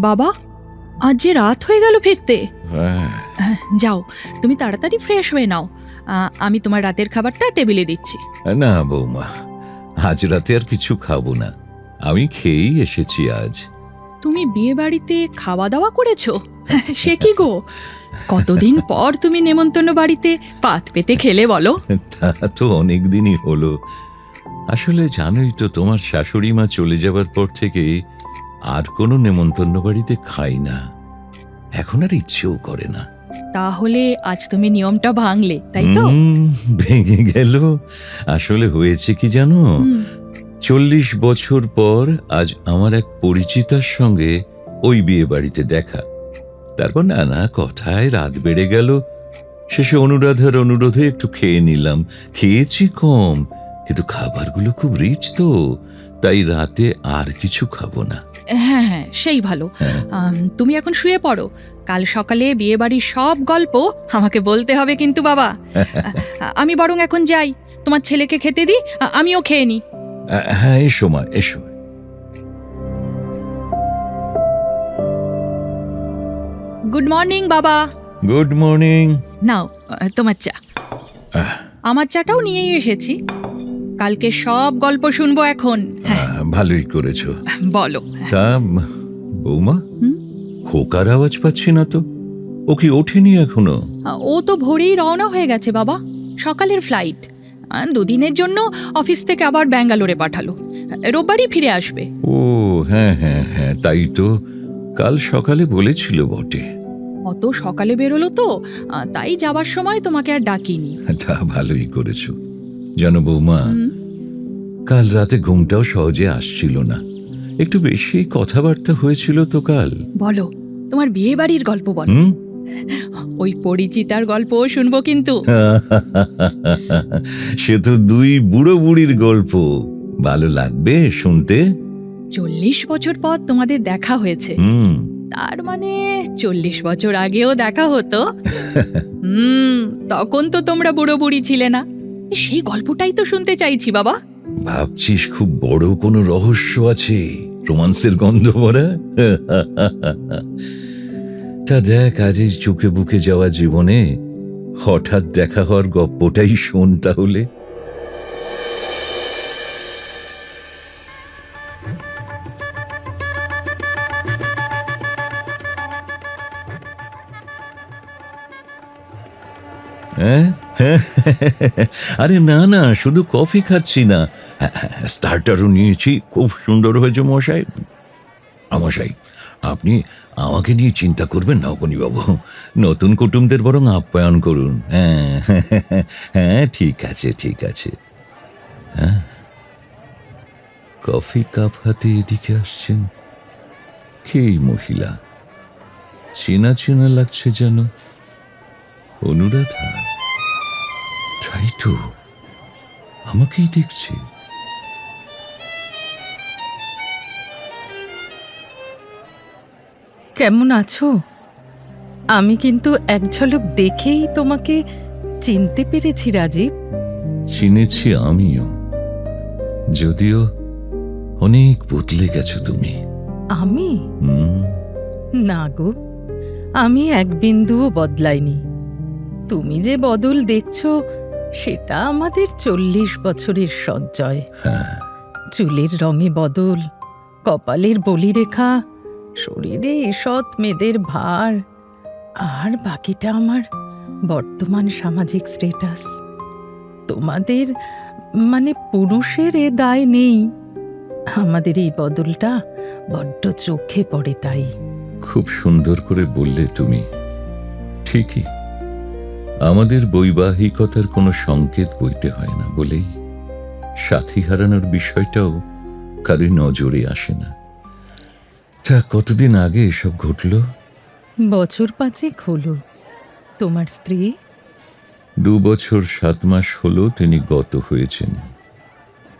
বাবা আজ যে রাত হয়ে গেল ফিরতে। হ্যাঁ। যাও তুমি তাড়াতাড়ি ফ্রেশ হয়ে নাও। আমি তোমার রাতের খাবারটা টেবিলে দিচ্ছি। না বৌমা আজ রাতে আর কিছু খাব না। আমি খেয়েই এসেছি আজ। তুমি বিয়ে বাড়িতে খাওয়া দাওয়া করেছ? সে কি গো? কতদিন পর তুমি নেমন্তন্ন বাড়িতে পাত পেতে খেলে বলো? তা তো অনেক দিনই হলো। আসলে জানোই তো তোমার শাশুড়ি মা চলে যাবার পর থেকে আর কোনো নেমন্তন্ন বাড়িতে খাই না। এখন আর ইচ্ছেও করে না। তাহলে আজ তুমি নিয়মটা ভাঙলে তাই তো? ভেঙে গেল। আসলে হয়েছে কি জানো? হুম, চল্লিশ বছর পর আজ আমার এক পরিচিতার সঙ্গে ওই বিয়ে বাড়িতে দেখা। তারপর নানা কথায় রাত বেড়ে গেল। শেষে অনুরাধার অনুরোধে একটু খেয়ে নিলাম। খেয়েছি কম কিন্তু খাবারগুলো খুব রিচ তো তাই রাতে আর কিছু খাব না। হ্যাঁ হ্যাঁ সেই ভালো। আম, তুমি এখন শুয়ে পড়ো। কাল সকালে বিয়ে বাড়ির সব গল্প আমাকে বলতে হবে কিন্তু বাবা। আ- আমি বরং এখন যাই। তোমার ছেলেকে খেতে দিই আ- আমিও খেয়ে নিই। হ্যাঁ এসো মা এসো। গুড মর্নিং বাবা। গুড মর্নিং নাও আ, তোমার চা। আহ। আমার চাটাও নিয়েই এসেছি। কালকে সব গল্প শুনব এখন। হ্যাঁ। ভালোই করেছ। বলো। তা বৌমা হুম? খোকার আওয়াজ পাচ্ছি না তো। ও কি ওঠেনি এখনও? ও তো ভোরেই রওনা হয়ে গেছে বাবা সকালের ফ্লাইট দুদিনের জন্য অফিস থেকে আবার ব্যাঙ্গালোরে পাঠালো। রোববারই ফিরে আসবে। ও হ্যাঁ হ্যাঁ হ্যাঁ তাই তো। কাল সকালে বলেছিল বটে। অত সকালে বেরোলো তো তাই যাবার সময় তোমাকে আর ডাকিনি। তা ভালোই করেছ। জানো বৌমা কাল রাতে ঘুমটাও সহজে আসছিল না। একটু বেশি কথাবার্তা হয়েছিল তো কাল। বলো তোমার বিয়ে বাড়ির গল্প বলো। হুম? ওই পরিচিতার গল্প শুনব কিন্তু। সে তো দুই বুড়ো বুড়ির গল্প। ভালো লাগবে শুনতে? চল্লিশ বছর পর তোমাদের দেখা হয়েছে। হুম। তার মানে চল্লিশ বছর আগেও দেখা হতো। হুম তখন তো তোমরা বুড়ো বুড়ি ছিলে না। সেই গল্পটাই তো শুনতে চাইছি বাবা। ভাবছিস খুব বড় কোনো রহস্য আছে? রোমান্সের গন্ধ ভরা? তা দেখ আজ চোখে বুকে যাওয়া জীবনে হঠাৎ দেখা হওয়ার গপ্পটাই শোন তাহলে। হ্যাঁ? আরে না না, শুধু কফি খাচ্ছি না। স্টার্টারও নিয়েছি। খুব সুন্দর হয়েছে মশাই। মশাই, আপনি আমাকে নিয়ে চিন্তা করবেন না বাবু নতুন কুটুমদের বরং আপ্যায়ন করুন। হ্যাঁ হ্যাঁ ঠিক আছে ঠিক আছে। হ্যাঁ। কফি কাপ হাতে এদিকে আসছেন। কে মহিলা? চেনা চেনা লাগছে যেন। অনুরাধা। তাই তো আমাকেই দেখছে। কেমন আছো? আমি কিন্তু এক ঝলক দেখেই তোমাকে চিনতে পেরেছি রাজীব। চিনেছি আমিও। যদিও অনেক বদলে গেছো তুমি। আমি? হুম। না গো আমি এক বিন্দুও বদলাইনি। তুমি যে বদল দেখছ সেটা আমাদের চল্লিশ বছরের সঞ্চয়। হ্যাঁ। চুলের রঙে বদল কপালের বলিরেখা শরীরে ঈষৎ মেয়েদের ভার। আর বাকিটা আমার বর্তমান সামাজিক স্টেটাস। তোমাদের মানে পুরুষের এ দায় নেই। আমাদের এই বদলটা বড্ড চোখে পড়ে তাই। খুব সুন্দর করে বললে তুমি। ঠিকই। আমাদের বৈবাহিকতার কোনো সংকেত বইতে হয় না বলেই সাথী হারানোর বিষয়টাও কারোর নজরে আসে না। তা কতদিন আগে এসব ঘটলো? বছর পাঁচেক হলো। তোমার স্ত্রী? দু বছর সাত মাস হলো তিনি গত হয়েছেন।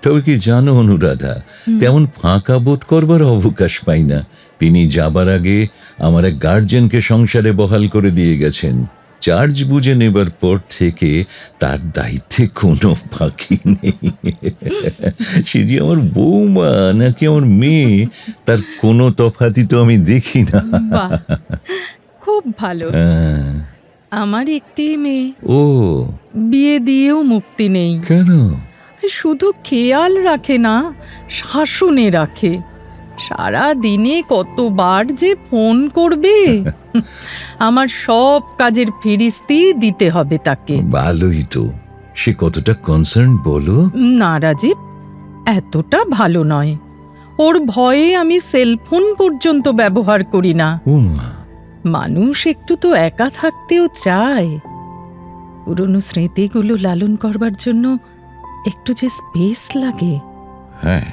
তবে কি জানো অনুরাধা তেমন ফাঁকা বোধ করবার অবকাশ পাই না। তিনি যাবার আগে আমার এক গার্জেনকে সংসারে বহাল করে দিয়ে গেছেন। চার্জ বুঝে নেবার পর থেকে তার দায়িত্বে কোনো বাকি নেই। সে যে আমার বৌমা নাকি আমার মেয়ে তার কোনো তফাতি তো আমি দেখি না। খুব ভালো। হ্যাঁ, আমার একটি মেয়ে। ও। বিয়ে দিয়েও মুক্তি নেই। কেন? শুধু খেয়াল রাখে না শাসনে রাখে। সারা দিনে কতবার যে ফোন করবে? আমার সব কাজের ফিরিস্তি দিতে হবে তাকে। ভালোই তো। সে কতটা কনসার্ন বলো? না রাজীব এতটা ভালো নয়। ওর ভয়ে আমি সেলফোন পর্যন্ত ব্যবহার করি না। মানুষ একটু তো একা থাকতেও চায়। পুরনো স্মৃতিগুলো লালন করবার জন্য একটু যে স্পেস লাগে। হ্যাঁ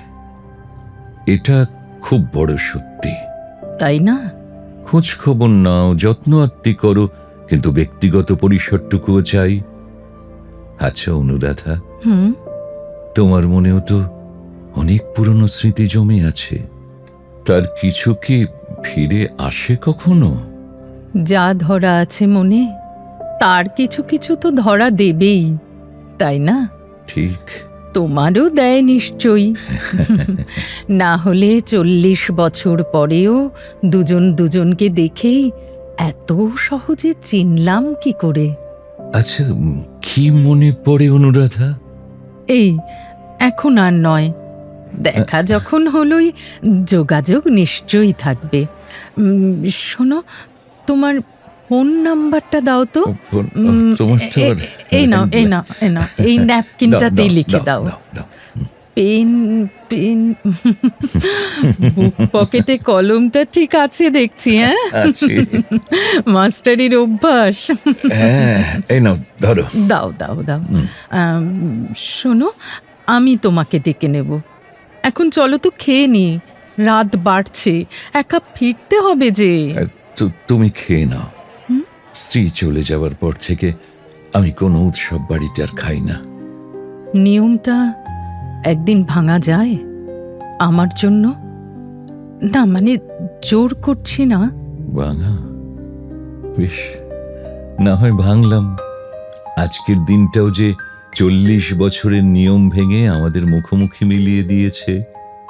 এটা খুব বড় সত্যি। তাই না? খোঁজ খবর নাও যত্ন আত্মি করো কিন্তু ব্যক্তিগত পরিসরটুকুও চাই। আচ্ছা অনুরাধা। হুম। তোমার মনেও তো অনেক পুরনো স্মৃতি জমে আছে। তার কিছু কি ফিরে আসে কখনো? যা ধরা আছে মনে তার কিছু কিছু তো ধরা দেবেই তাই না? ঠিক। তোমারও দেয় নিশ্চয়ই। না হলে চল্লিশ বছর পরেও দুজন দুজনকে দেখেই এত সহজে চিনলাম কি করে? আচ্ছা কি মনে পড়ে অনুরাধা? এই এখন আর নয়। দেখা যখন হলোই যোগাযোগ নিশ্চয়ই থাকবে। শোনো তোমার ফোন নাম্বারটা দাও তো। এই নাও এই নাও এই নাও এই ন্যাপকিনটাতেই লিখে দাও। পেন পেন বুক পকেটে কলমটা ঠিক আছে দেখছি হ্যাঁ? মাস্টারির অভ্যাস। হ্যাঁ এই নাও ধরো। দাও দাও দাও। শোনো আমি তোমাকে ডেকে নেব। এখন চলো তো খেয়ে নি রাত বাড়ছে এক ফিরতে হবে যে। তুমি খেয়ে নাও? স্ত্রী চলে যাওয়ার পর থেকে আমি কোনো উৎসব বাড়িতে আর খাই না। নিয়মটা একদিন ভাঙা যায় আমার জন্য? না মানে জোর করছি না। ভাঙা? বেশ না হয় ভাঙলাম। আজকের দিনটাও যে চল্লিশ বছরের নিয়ম ভেঙে আমাদের মুখোমুখি মিলিয়ে দিয়েছে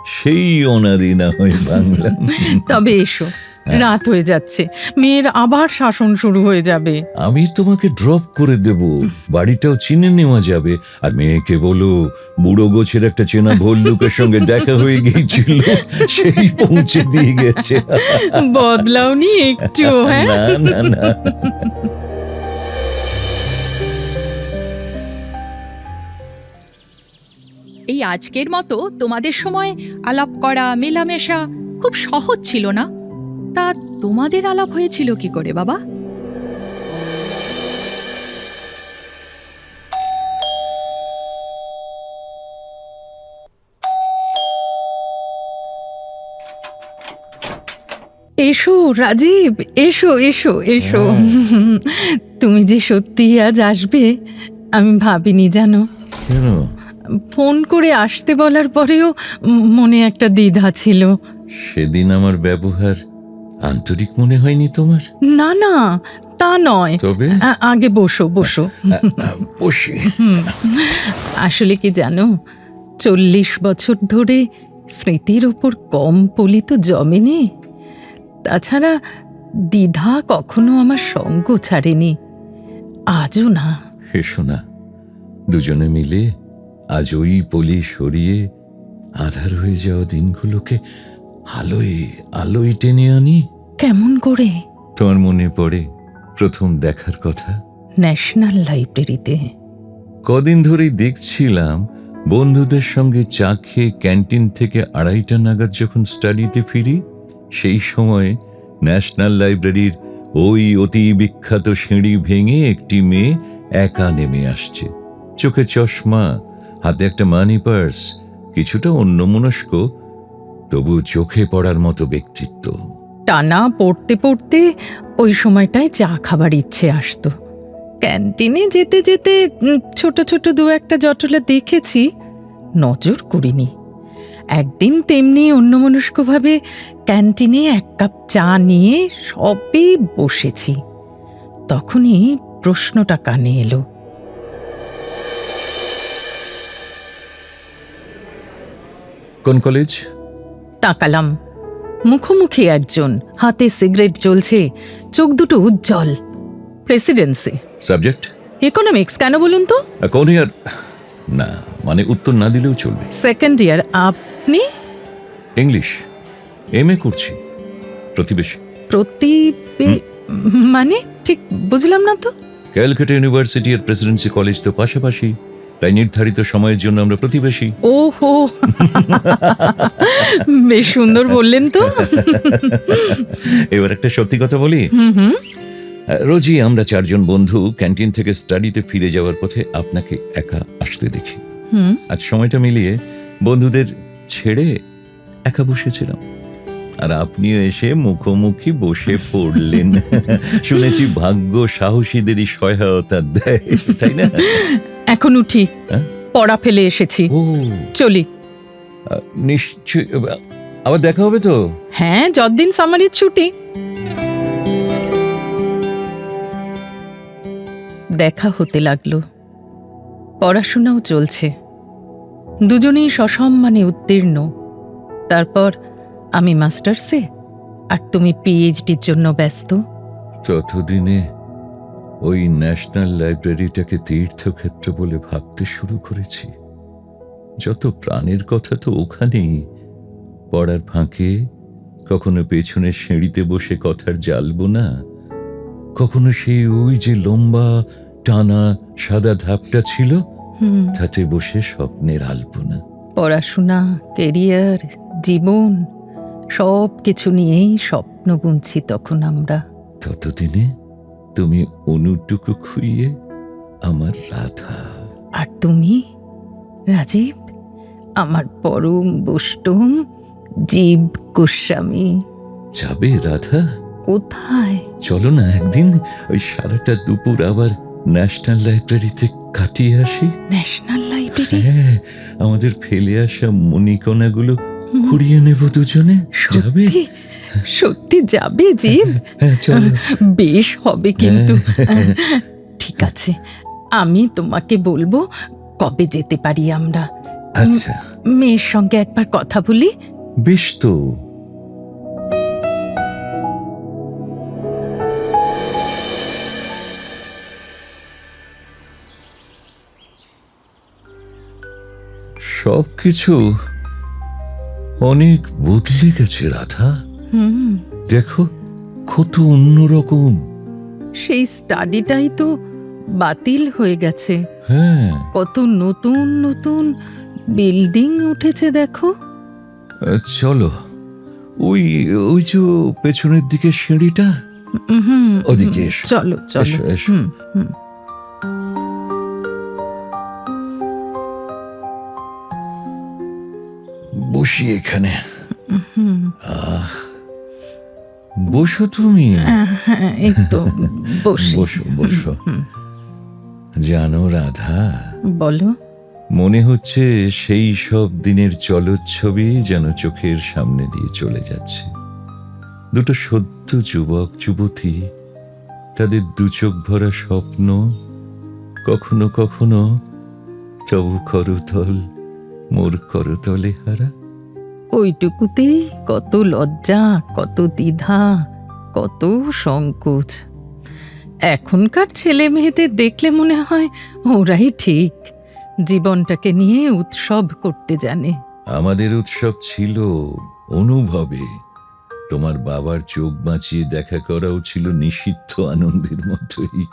সেই অনাদি না হয় ভাঙলাম। তবে এসো। রাত হয়ে যাচ্ছে। মেয়ের আবার শাসন শুরু হয়ে যাবে। আমি তোমাকে ড্রপ করে দেব। বাড়িটাও চিনে নেওয়া যাবে। আর মেয়েকে বলো বুড়ো গোছের একটা চেনা ভল্লুকের সঙ্গে দেখা হয়ে গিয়েছিল সেই পৌঁছে দিয়ে গেছে। বদলাওনি একটু হ্যাঁ? না না না। এই আজকের মতো তোমাদের সময় আলাপ করা মেলামেশা খুব সহজ ছিল না? তা তোমাদের আলাপ হয়েছিল কি করে বাবা? এসো রাজীব এসো এসো এসো। তুমি যে সত্যি আজ আসবে আমি ভাবিনি জানো। ফোন করে আসতে বলার পরেও মনে একটা দ্বিধা ছিল। সেদিন আমার ব্যবহার আন্তরিক মনে হয়নি তোমার? না না তা নয়। তবে? আ- আগে বসো বসো। বসে। আসলে কি জানো চল্লিশ বছর ধরে স্মৃতির ওপর কম পলি তো জমেনি তাছাড়া দ্বিধা কখনো আমার সঙ্গ ছাড়েনি। আজও না। এসো না দুজনে মিলে আজ ওই পলি সরিয়ে আধার হয়ে যাওয়া দিনগুলোকে আলোয় আলোয় টেনে আনি। কেমন করে? তোমার মনে পড়ে প্রথম দেখার কথা? ন্যাশনাল লাইব্রেরিতে। কদিন ধরেই দেখছিলাম বন্ধুদের সঙ্গে চা খেয়ে ক্যান্টিন থেকে আড়াইটা নাগাদ যখন স্টাডিতে ফিরি সেই সময় ন্যাশনাল লাইব্রেরির ওই অতি বিখ্যাত সিঁড়ি ভেঙে একটি মেয়ে একা নেমে আসছে। চোখে চশমা হাতে একটা মানি পার্স কিছুটা অন্যমনস্ক তবু চোখে পড়ার মতো ব্যক্তিত্ব। টানা পড়তে পড়তে ওই সময়টায় চা খাবার ইচ্ছে আসতো। ক্যান্টিনে যেতে যেতে ছোট ছোট দু একটা জটলা দেখেছি নজর করিনি। একদিন তেমনি অন্যমনস্কভাবে ক্যান্টিনে এক কাপ চা নিয়ে সবে বসেছি। তখনই প্রশ্নটা কানে এলো। কোন কলেজ? তাকালাম। মুখোমুখি একজন হাতে সিগারেট জ্বলছে চোখ দুটো উজ্জ্বল। প্রেসিডেন্সি সাবজেক্ট ইকোনমিক্স কেন বলুন তো? কোন ইয়ার? না মানে উত্তর না দিলেও চলবে। সেকেন্ড ইয়ার আপনি? ইংলিশ এম এ করছি। প্রতিবেশী। প্রতি মানে ঠিক বুঝলাম না তো। ক্যালকাটা ইউনিভার্সিটি আর প্রেসিডেন্সি কলেজ তো পাশাপাশি। তাই নির্ধারিত সময়ের জন্য আমরা প্রতিবেশী। ওহো। বেশ সুন্দর বললেন তো। এবার একটা সত্যি কথা বলি। রোজই আমরা চারজন বন্ধু ক্যান্টিন থেকে স্টাডিতে ফিরে যাওয়ার পথে আপনাকে একা আসতে দেখি। আজ সময়টা মিলিয়ে বন্ধুদের ছেড়ে একা বসেছিলাম। আর আপনিও এসে মুখোমুখি বসে পড়লেন। শুনেছি ভাগ্য সাহসীদেরই সহায়তা দেয় তাই না? এখন উঠি। হ্যাঁ? পড়া ফেলে এসেছি। ও। চলি। আহ, নিশ্চয় আবার দেখা হবে তো? হ্যাঁ যতদিন সামারির ছুটি। দেখা হতে লাগল। পড়াশোনাও চলছে। দুজনেই সসম্মানে উত্তীর্ণ। তারপর আমি মাস্টার্সে আর তুমি পিএইচডির জন্য ব্যস্ত। ততদিনে ওই ন্যাশনাল লাইব্রেরিটাকে তীর্থক্ষেত্র বলে ভাবতে শুরু করেছি। যত প্রাণের কথা তো ওখানেই। পড়ার ফাঁকে কখনো পেছনের সিঁড়িতে বসে কথার জ্বালবো না কখনো সেই ওই যে লম্বা টানা সাদা ধাপটা ছিল তাতে বসে স্বপ্নের আলপনা পড়াশোনা কেরিয়ার জীবন সব কিছু নিয়েই স্বপ্ন বুনছি তখন আমরা। ততদিনে তুমি অনুটুকু খুইয়ে আমার রাধা। আর তুমি রাজীব আমার পরম বষ্টম জীব গোস্বামী। যাবে রাধা? কোথায়? চলো না একদিন ওই সারাটা দুপুর আবার ন্যাশনাল লাইব্রেরিতে কাটিয়ে আসি। National Library? হ্যাঁ আমাদের ফেলে আসা মণিকণাগুলো কুড়িয়ে নেব দুজনে। যাবে? সত্যি যাবে জীব হ্যাঁ চলো। বেশ হবে কিন্তু। হ্যাঁ। ঠিক আছে আমি তোমাকে বলব কবে যেতে পারি আমরা। আচ্ছা। মেয়ের সঙ্গে একবার কথা বলি? বেশ তো। সবকিছু অনেক বদলে গেছে রাধা। দেখো কত অন্যরকম সেই স্টাডিটাই তো বাতিল হয়ে গেছে। হ্যাঁ। কত নতুন নতুন বিল্ডিং উঠেছে দেখো। চলো ওই ওই যে পেছনের দিকে সিঁড়িটা? ওদিকে চলো চলো। হুম, হুম। বসি এখানে। বসো তুমি। হ্যাঁ, এই তো বসো। বসো জানো রাধা। বলো। মনে হচ্ছে সেই সব দিনের চলচ্ছবি যেন চোখের সামনে দিয়ে চলে যাচ্ছে। দুটো সদ্য যুবক যুবতী তাদের দু চোখ ভরা স্বপ্ন কখনো কখনো তবু করতল মোর করতলে হারা। ওইটুকুতেই কত লজ্জা, কত দ্বিধা, কত সংকোচ। এখনকার ছেলে মেয়েদের দেখলে মনে হয় ওরাই ঠিক, জীবনটাকে নিয়ে উৎসব করতে জানে। আমাদের উৎসব ছিল অনুভবে। তোমার বাবার চোখ বাঁচিয়ে দেখা করাও ছিল নিষিদ্ধ আনন্দের মতোই।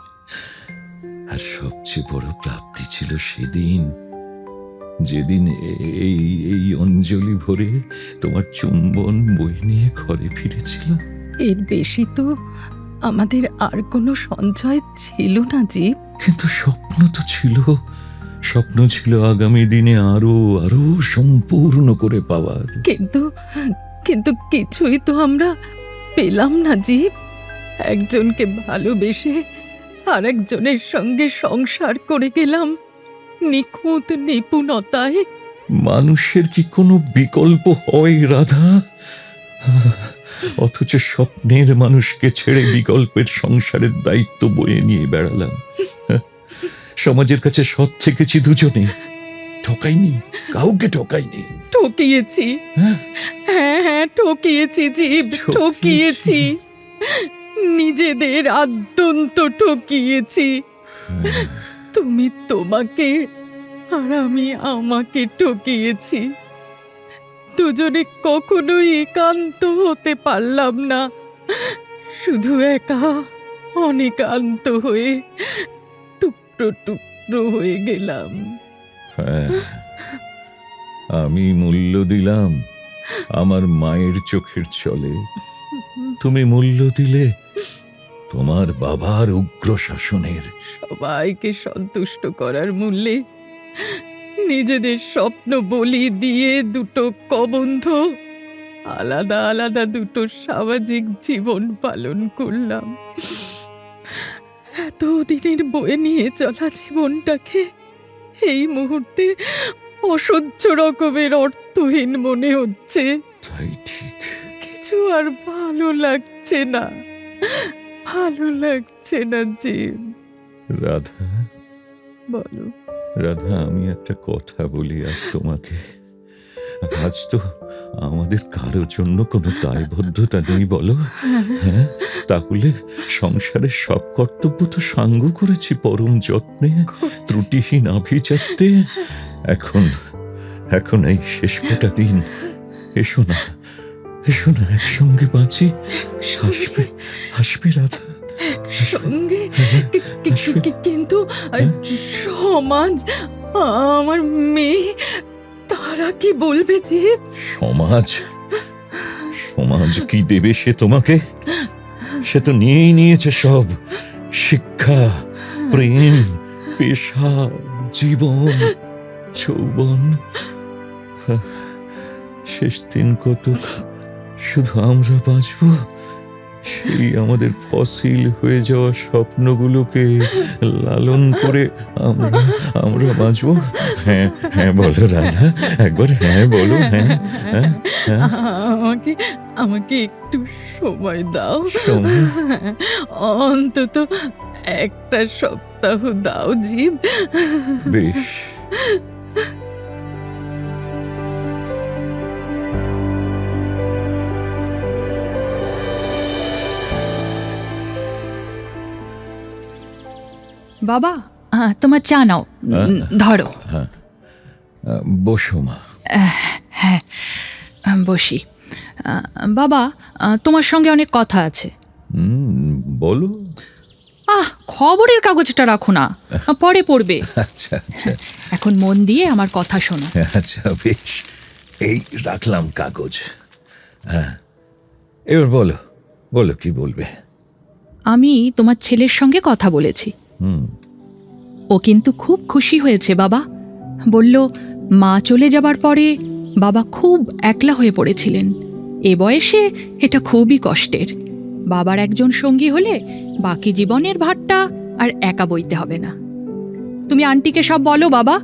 আর সবচেয়ে বড় প্রাপ্তি ছিল সেদিন যেদিন এই এই অঞ্জলি ভরে তোমার চুম্বন বই নিয়ে ঘরে ফিরেছিল এর বেশি তো আমাদের আর কোনো সঞ্চয় ছিল না জীব। কিন্তু স্বপ্ন তো ছিল। স্বপ্ন ছিল আগামী দিনে আরও আরও সম্পূর্ণ করে পাওয়ার। কিন্তু কিন্তু কিছুই তো আমরা পেলাম না জীব। একজনকে ভালোবেসে আর একজনের সঙ্গে সংসার করে গেলাম। নিখুঁত নিপুণতায়। মানুষের কি কোনো বিকল্প হয় রাধা? অথচ স্বপ্নের মানুষকে ছেড়ে বিকল্পের সংসারের দায়িত্ব বয়ে নিয়ে বেড়ালাম। সমাজের কাছে সৎ থেকেছি দুজনে। ঠকাইনি কাউকে ঠকাইনি। ঠকিয়েছি। হ্যাঁ? হ্যাঁ হ্যাঁ ঠকিয়েছি জীব ঠকিয়েছি। নিজেদের আদ্যন্ত ঠকিয়েছি। হ্যাঁ, তুমি তোমাকে আর আমি আমাকে ঠকিয়েছি। দুজনে কখনোই একান্ত হতে পারলাম না। শুধু একা অনেকান্ত হয়ে টুকরো টুকরো হয়ে গেলাম। হ্যাঁ। আমি মূল্য দিলাম আমার মায়ের চোখের চলে তুমি মূল্য দিলে তোমার বাবার উগ্র শাসনের। সবাইকে সন্তুষ্ট করার মূল্যে নিজেদের স্বপ্ন বলি দিয়ে দুটো কবন্ধ আলাদা আলাদা দুটো সামাজিক জীবন পালন করলাম। এতদিনের বয়ে নিয়ে চলা জীবনটাকে এই মুহূর্তে অসহ্য রকমের অর্থহীন মনে হচ্ছে। তাই ঠিক। কিছু আর ভালো লাগছে না। ভালো লাগছে না জীব রাধা। বলো। রাধা আমি একটা কথা বলি আর তোমাকে। আজ তো আমাদের কারোর জন্য কোনো দায়বদ্ধতা নেই বলো। হ্যাঁ? তাহলে সংসারের সব কর্তব্য তো সাঙ্গ করেছি পরম যত্নে ত্রুটিহীন আভিজাত্যে। এখন এখন এই শেষ কটা দিন। এসো না এসো একসঙ্গে বাঁচি। হাসবে হাসবে রাধা। সঙ্গে হ্যাঁ, কিন্তু সমাজ আমার মেয়ে তারা কি বলবে যে? সমাজ সমাজ কি দেবে সে তোমাকে? সে তো নিয়েই নিয়েছে সব। শিক্ষা প্রেম পেশা জীবন যৌবন। শেষ দিন কত শুধু আমরা বাঁচব? সেই আমাদের ফসিল হয়ে যাওয়া স্বপ্নগুলোকে লালন করে আমরা আমরা বাঁচব? হ্যাঁ হ্যাঁ বলো রাধা একবার হ্যাঁ বলো হ্যাঁ হ্যাঁ হ্যাঁ। আমাকে আমাকে একটু সময় দাও? অন্তত একটা সপ্তাহ দাও জীব বেশ। বাবা আহ, তোমার চা নাও। উম, হ্যাঁ? ধরো। হ্যাঁ। বসো মা। হ্যাঁ আহ, বসি। আহ, বাবা আহ, তোমার সঙ্গে অনেক কথা আছে। হুম বলো। আহ খবরের কাগজটা রাখো না। আহ, পরে পড়বে। আচ্ছা আচ্ছা। এখন মন দিয়ে আমার কথা শোনো। আচ্ছা বেশ। এই রাখলাম কাগজ। হ্যাঁ। এবার বলো বলো কি বলবে? আমি তোমার ছেলের সঙ্গে কথা বলেছি। ও কিন্তু খুব খুশি হয়েছে, বাবা। বলল, মা চলে যাবার পরে বাবা খুব একলা হয়ে পড়েছিলেন। এ বয়সে এটা খুবই কষ্টের। বাবার একজন সঙ্গী হলে বাকি জীবনের ভারটা আর একা বইতে হবে না। তুমি আন্টিকে সব বলো, বাবা।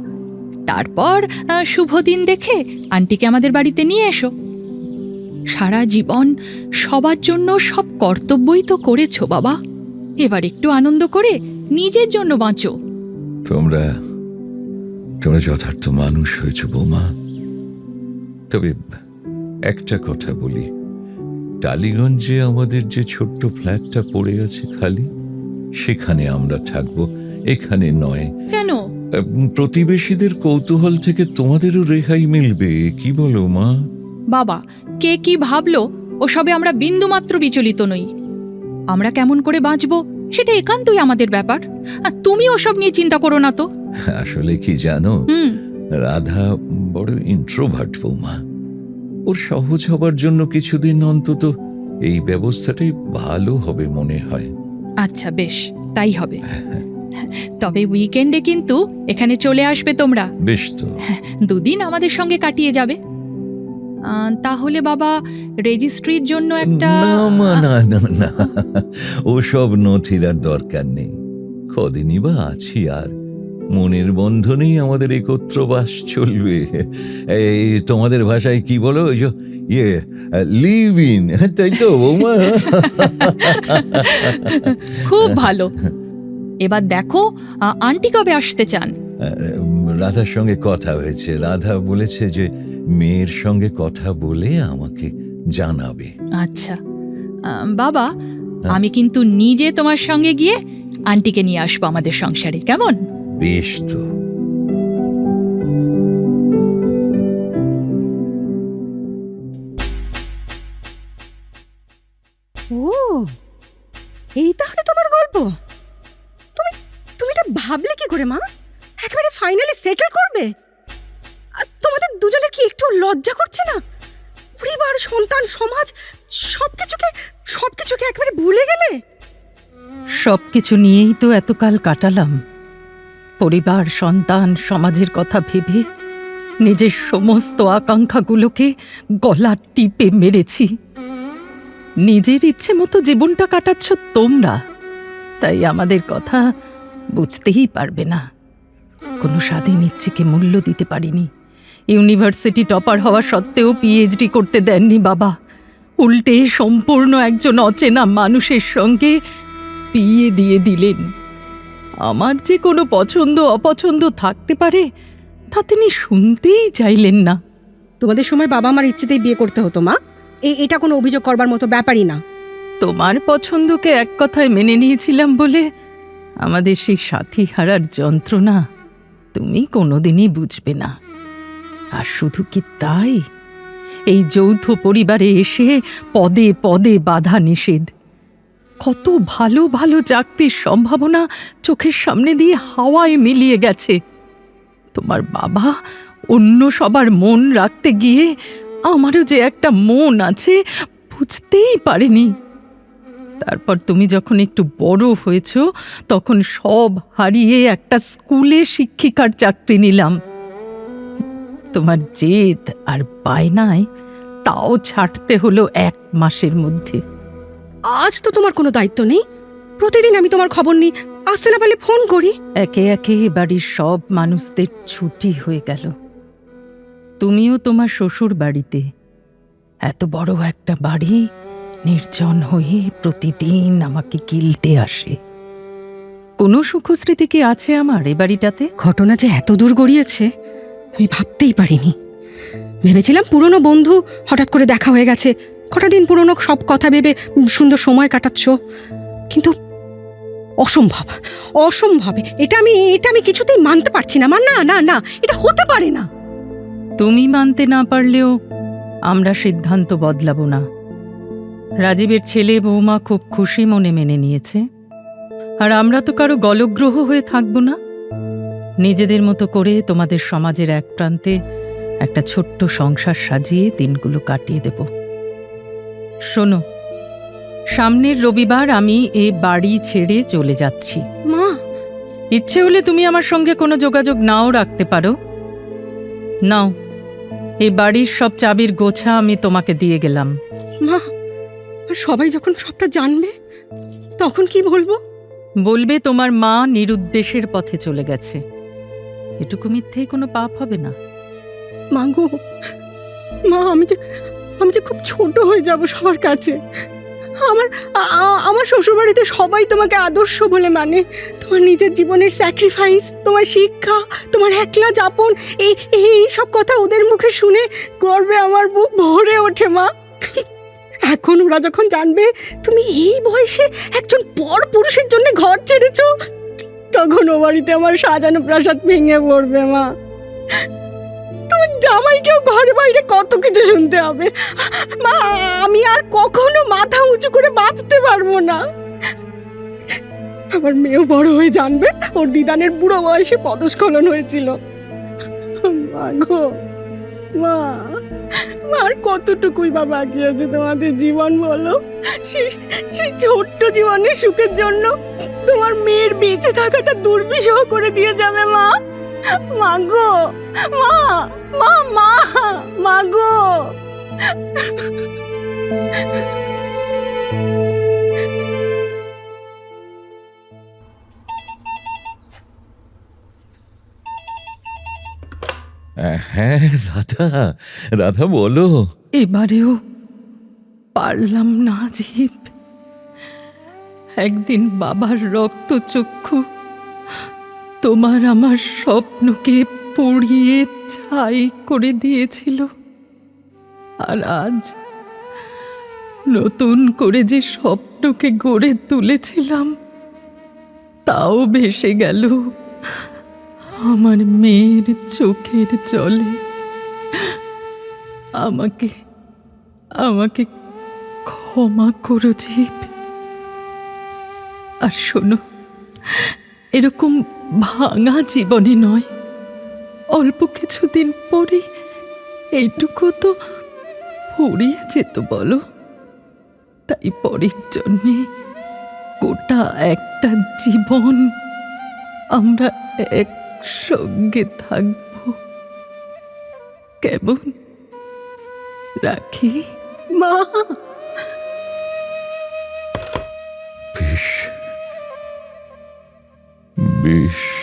তারপর শুভ দিন দেখে আন্টিকে আমাদের বাড়িতে নিয়ে এসো। সারা জীবন সবার জন্য সব কর্তব্যই তো করেছ, বাবা। এবার একটু আনন্দ করে নিজের জন্য বাঁচো। তোমরা তোমরা যথার্থ মানুষ হয়েছ বৌমা। তবে একটা কথা বলি টালিগঞ্জে আমাদের যে ছোট্ট ফ্ল্যাটটা পড়ে আছে খালি সেখানে আমরা থাকব এখানে নয়। কেন? প্রতিবেশীদের কৌতূহল থেকে তোমাদেরও রেহাই মিলবে কি বলো মা? বাবা কে কি ভাবলো ওসবে আমরা বিন্দুমাত্র বিচলিত নই। আমরা কেমন করে বাঁচবো? সেটা একান্তই আমাদের ব্যাপার। আর তুমি ওসব নিয়ে চিন্তা করো না তো। আসলে কি জানো? রাধা বড় ইন্ট্রোভার্ট বৌমা। ওর সহজ হবার জন্য কিছুদিন অন্তত এই ব্যবস্থাটাই ভালো হবে মনে হয়। আচ্ছা বেশ তাই হবে। তবে উইকেন্ডে কিন্তু এখানে চলে আসবে তোমরা। বেশ তো। দুদিন আমাদের সঙ্গে কাটিয়ে যাবে। তাহলে বাবা রেজিস্ট্রির জন্য একটা না না না না ওসব নথির আর দরকার নেই। কদিনই বা আছি আর। মনের বন্ধনেই আমাদের একত্র বাস চলবে। এই তোমাদের ভাষায় কি বলো? ওই ইয়ে লিভ ইন তাই তো বৌমা? খুব ভালো। এবার দেখো আন্টি কবে আসতে চান? রাধার সঙ্গে কথা হয়েছে। রাধা বলেছে যে মেয়ের সঙ্গে কথা বলে আমাকে জানাবে। আচ্ছা। বাবা আমি কিন্তু নিজে তোমার সঙ্গে গিয়ে আন্টিকে নিয়ে আসব আমাদের সংসারে কেমন? বেশ তো। ও এই তাহলে তোমার গল্প। তুমি তুমি এটা ভাবলে কি করে মা? একেবারে ফাইনালি সেটেল করবে? তোমাদের দুজনের কি একটু লজ্জা করছে না? পরিবার, সন্তান, সমাজ, সবকিছুকে সবকিছুকে একেবারে ভুলে গেলে? সব কিছু নিয়েই তো এতকাল কাটালাম। পরিবার, সন্তান, সমাজের কথা ভেবে নিজের সমস্ত আকাঙ্ক্ষাগুলোকে গলা টিপে মেরেছি। নিজের ইচ্ছে মতো জীবনটা কাটাচ্ছ তোমরা, তাই আমাদের কথা বুঝতেই পারবে না। কোনো স্বাধীন ইচ্ছেকে মূল্য দিতে পারিনি। ইউনিভার্সিটি টপার হওয়া সত্ত্বেও পিএইচডি করতে দেননি বাবা। উল্টে সম্পূর্ণ একজন অচেনা মানুষের সঙ্গে বিয়ে দিয়ে দিলেন। আমার যে কোনো পছন্দ অপছন্দ থাকতে পারে তা তিনি শুনতেই চাইলেন না। তোমাদের সময় বাবা আমার ইচ্ছেতেই বিয়ে করতে হতো মা। এই এটা কোনো অভিযোগ করবার মতো ব্যাপারই না। তোমার পছন্দকে এক কথায় মেনে নিয়েছিলাম বলে আমাদের সেই সাথী হারার যন্ত্রণা তুমি কোনোদিনই বুঝবে না। আর শুধু কি তাই? এই যৌথ পরিবারে এসে পদে পদে বাধা নিষেধ। কত ভালো ভালো চাকরির সম্ভাবনা চোখের সামনে দিয়ে হাওয়ায় মিলিয়ে গেছে। তোমার বাবা অন্য সবার মন রাখতে গিয়ে আমারও যে একটা মন আছে, বুঝতেই পারেনি। তারপর তুমি যখন একটু বড় হয়েছ তখন সব হারিয়ে একটা স্কুলে শিক্ষিকার চাকরি নিলাম। তোমার জেদ আর বায়নায় তাও ছাড়তে হলো এক মাসের মধ্যে। আজ তো তোমার কোনো দায়িত্ব নেই। প্রতিদিন আমি তোমার খবর নিই। আসতে না পারলে ফোন করি। একে একে বাড়ির সব মানুষদের ছুটি হয়ে গেল। তুমিও তোমার শ্বশুর বাড়িতে এত বড় একটা বাড়ি নির্জন হয়ে প্রতিদিন আমাকে গিলতে আসে। কোনো সুখস্মৃতি কি আছে আমার এ বাড়িটাতে? ঘটনা যে এত দূর গড়িয়েছে আমি ভাবতেই পারিনি। ভেবেছিলাম পুরনো বন্ধু হঠাৎ করে দেখা হয়ে গেছে। কটা দিন পুরনো সব কথা ভেবে সুন্দর সময় কাটাচ্ছ। কিন্তু অসম্ভব অসম্ভব। এটা আমি এটা আমি কিছুতেই মানতে পারছি না। না না না এটা হতে পারে না। তুমি মানতে না পারলেও আমরা সিদ্ধান্ত বদলাবো না। রাজীবের ছেলে বৌমা খুব খুশি মনে মেনে নিয়েছে। আর আমরা তো কারও গলগ্রহ হয়ে থাকব না। নিজেদের মতো করে তোমাদের সমাজের এক প্রান্তে একটা ছোট্ট সংসার সাজিয়ে দিনগুলো কাটিয়ে দেব। শোনো সামনের রবিবার আমি এ বাড়ি ছেড়ে চলে যাচ্ছি। মা! ইচ্ছে হলে তুমি আমার সঙ্গে কোনো যোগাযোগ নাও রাখতে পারো। নাও এই বাড়ির সব চাবির গোছা আমি তোমাকে দিয়ে গেলাম। মা! সবাই যখন সবটা জানবে তখন কি বলব? বলবে তোমার মা নিরুদ্দেশের পথে চলে গেছে। এটুকু মিথ্যেই কোনো পাপ হবে না। মা গো মা আমি যে আমি যে খুব ছোট হয়ে যাব সবার কাছে। আমার আমার শ্বশুরবাড়িতে সবাই তোমাকে আদর্শ বলে মানে। তোমার নিজের জীবনের স্যাক্রিফাইস তোমার শিক্ষা তোমার একলা যাপন এই এই সব কথা ওদের মুখে শুনে গর্বে আমার বুক ভরে ওঠে মা। এখন ওরা যখন জানবে তুমি এই বয়সে একজন পর পুরুষের জন্য ঘর ছেড়েছ, তখন ও বাড়িতে আমার সাজানো প্রাসাদ ভেঙে পড়বে, মা। তোমার জামাইকেও ঘরে বাইরে কত কিছু শুনতে হবে। মা, আমি আর কখনো মাথা উঁচু করে বাঁচতে পারব না। আমার মেয়েও বড় হয়ে জানবে ওর দিদানের বুড়ো বয়সে পদস্খলন হয়েছিল। মা গো, মা। আর কতটুকুই বা বাকি আছে তোমাদের জীবন বলো? সেই ছোট্ট জীবনের সুখের জন্য তোমার মেয়ের বেঁচে থাকাটা দুর্বিষহ করে দিয়ে যাবে, মা। মাগো মা মা মা মা গো। হ্যাঁ রাধা রাধা বলো। এবারেও পারলাম না জীব। একদিন বাবার রক্তচক্ষু তোমার আমার স্বপ্নকে পড়িয়ে ছাই করে দিয়েছিল। আর আজ নতুন করে যে স্বপ্নকে গড়ে তুলেছিলাম, তাও ভেসে গেল আমার মেয়ের চোখের জলে আমাকে আমাকে ক্ষমা করো জীব। আর শোনো, এরকম ভাঙা জীবনে নয়, অল্প কিছুদিন পরে এইটুকু তো ফুরিয়ে যেত বলো। তাই পরের জন্মে গোটা একটা জীবন আমরা একসঙ্গে থাকব। কেমন? রাখি। মা! বেশ বেশ